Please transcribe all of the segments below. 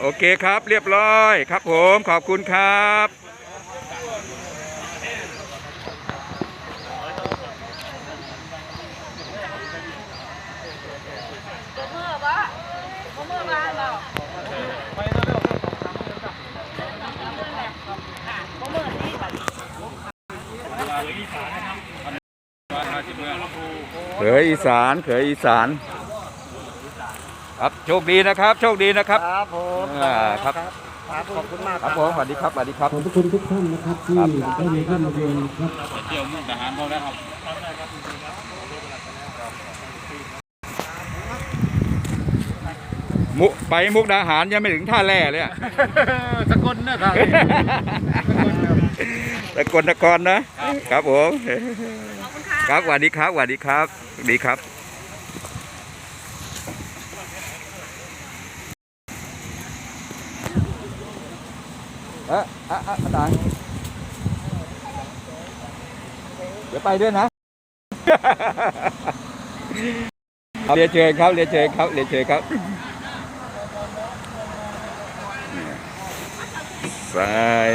โอเคครับเรียบร้อยครับผมขอบคุณครับเมื่อวะเออที่แบบเขยอีสานเขยอีสาน ครับโชคดีนะครับ โชคดีนะครับ ครับผมอ่าครับ ครับขอบคุณมากครับผมสวัสดีครับสวัสดีครับ ขอบพระคุณทุกท่านนะครับที่ได้มาเข้ามาเรียนครับ มุไปมุกดาหารยังไม่ถึงท่าแร่เลยอะ สกลนะครับ ตะกลนครนะครับผม ครับสวัสดีครับสวัสดีครับสวัสดีครับ เอะอะอะอาจารย์เดี๋ยวไปด้วยนะเรียเชิญครับเรียเชิญครับเรียเชิญครับสาย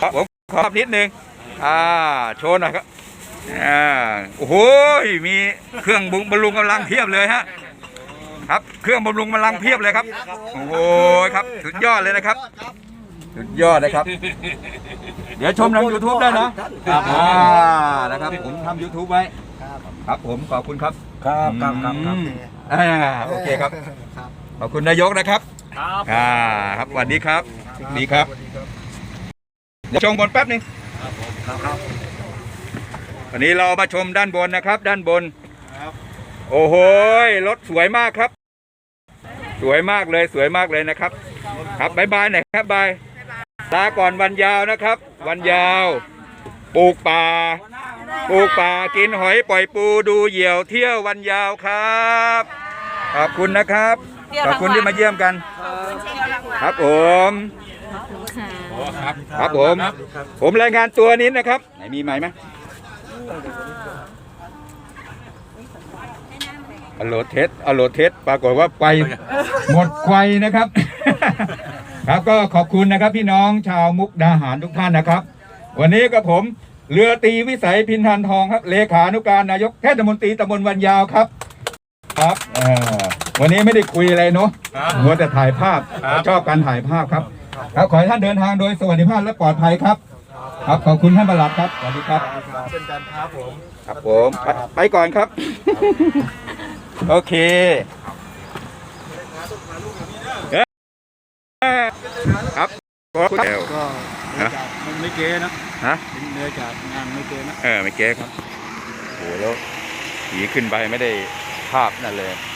ครับผมขอนิดนึง อ่า โชว์หน่อยครับ อ่า โอ้โห มีเครื่องบุงบำรุงกำลังเพียบเลยฮะ ครับ เครื่องบำรุงกำลังเพียบเลยครับ โอ้โหครับ สุดยอดเลยนะครับ สุดยอดนะครับ เดี๋ยวชมทาง YouTube ได้นะอ่านะครับ ผมทำ YouTube ไว้ ครับผมขอบคุณครับ ครับครับครับครับอืมอ่าโอเคครับ ขอบคุณนายกนะครับ ครับอ่าครับสวัสดีครับดีครับเดี๋ยวชมบนแป๊บหนึงครับครับวันนี้เรามาชมด้านบนนะครับ ด้านบน โอ้โหรถสวยมากครับ สวยมากเลยสวยมากเลยนะครับ ครับบายบายหน่อยครับบายลาก่อนวันยาวนะครับ วันยาวปลูกป่าปลูกป่ากินหอยปล่อยปูดูเหยี่ยวเที่ยววันยาวครับขอบคุณนะครับขอบคุณที่มาเยี่ยมกัน ครับผมครับผม ผมรายงานตัวนี้นะครับ ไหนมีไหมไหม อโหลดเทสอโหลดเทสปรากฏว่าไปหมดไฟนะครับ ครับก็ขอบคุณนะครับ พี่น้องชาวมุกดาหารทุกท่านนะครับ วันนี้กับผมเรือตีวิสัยพินทันทองครับ เลขานุการนายกเทศมนตรีตำบลวันยาวครับ ครับเอ่อวันนี้ไม่ได้คุยอะไรเนาะมัวแต่ถ่ายภาพชอบการถ่ายภาพครับ ครับขอให้ท่านเดินทางโดยสวัสดิภาพและปลอดภัยครับ ครับขอบคุณท่านประหลัดครับสวัสดีครับเช่นกันครับผมครับผมไปไปก่อนครับ โอเคครับก็แล้วก็ฮะมันไม่เก๋นะฮะเป็นเนื้อจากงานไม่เก๋นะเออไม่เก๊ครับโหแล้วผีขึ้นไปไม่ได้ภาพนั่นเลยค